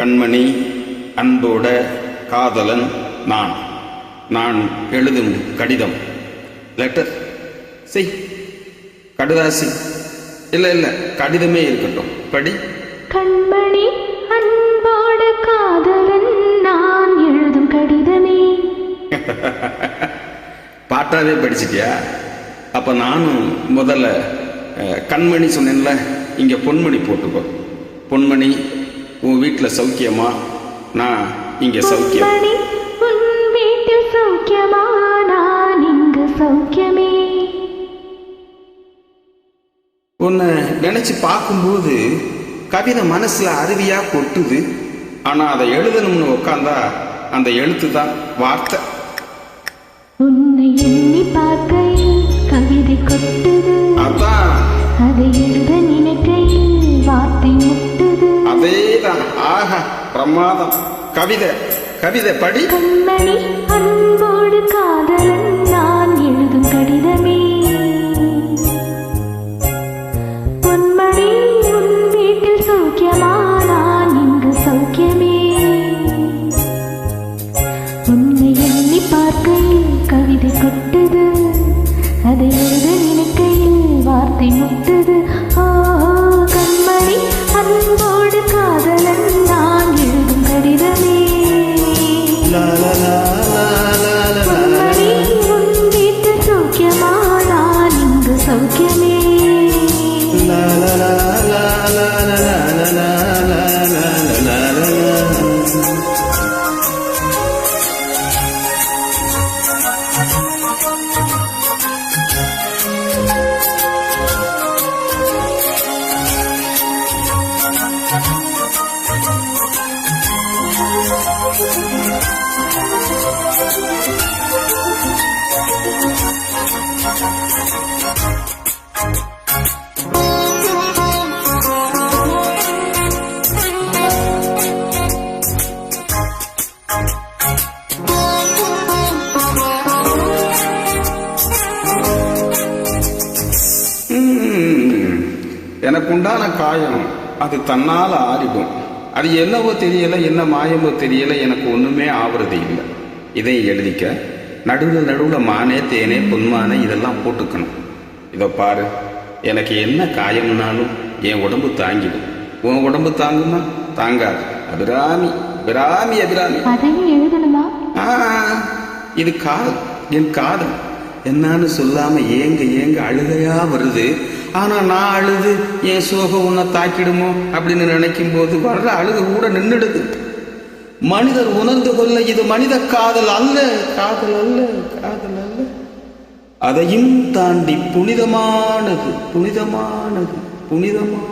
கண்மணி அன்போட காதலன் நான். நான் எழுதும் கடிதம். லெட்டர் செய். கடுதாசி இல்லை இல்லை கடிதமே இருக்கட்டும். படி. கண்மணி அன்போடு காதலன் நான் எழுதும் கடிதமே. பாட்டாவே படிச்சிட்டியா? அப்போ நானும் முதல்ல கண்மணி சொன்னேன்ல இங்கே பொன்மணி போட்டுக்கோ. பொன்மணி உன் வீட்டில் சௌக்கியமா? நான் இங்கே சௌக்கியம். உன் வீட்டில் சௌக்கியமா? நான் இங்கு சௌக்கியமே. உன்னை நினைச்சு பார்க்கும்போது கவிதை மனசுல அருவியா கொட்டுது. ஆனா அதை எழுதணும்னு உட்காந்தா அந்த எழுத்து தான் வார்த்தை. உன்னை எண்ணி பார்க்கையில் கவிதை கொட்டுது. ஆஹா பிரமாதம் கவிதை கவிதை படி கண்மணி அன்போடு காதலன் நான் எழுதும் கடிதமே பொன்மணி உன் வீட்டில் சௌக்கியமா நான் இங்கு சௌக்கியமே உன்னை எண்ணி பார்க்கையில் கவிதை கொட்டது அதை எழுத நினைக்கையில் வார்த்தை முட்டது எனக்கு உண்டான காயம் அது தன்னால ஆறிடும். அது என்னவோ தெரியல என்ன மாயமோ தெரியல எனக்கு ஒண்ணுமே ஆவறது இல்லை. இதை எழுதிக்க நடுவில் நடுவில் மானே தேனே பொன்மானே இதெல்லாம் போட்டுக்கணும். இதோ பாரு எனக்கு என்ன காயம்னாலும் என் உடம்பு தாங்கிடும். உன் உடம்பு தாங்குமா? தாங்காது. அபிராமி அபிராமி அபிராமி. ஆ, இது காதல் என் காதல். என்னன்னு சொல்லாம ஏங்க ஏங்க அழுகையா வருது? ஆனால் நான் அழுது என் சோகம் உன்னை தாக்கிடுமோ? அப்படின்னு நினைக்கும் போது வர்ற அழுகு கூட நின்றுடுது மனிதர் உணர்ந்து கொள்ள இது மனித காதல் அல்ல. காதல் அல்ல காதல் அல்ல. அதையும் தாண்டி புனிதமானது புனிதமானது புனிதமான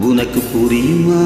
உனக்கு புரியுமா?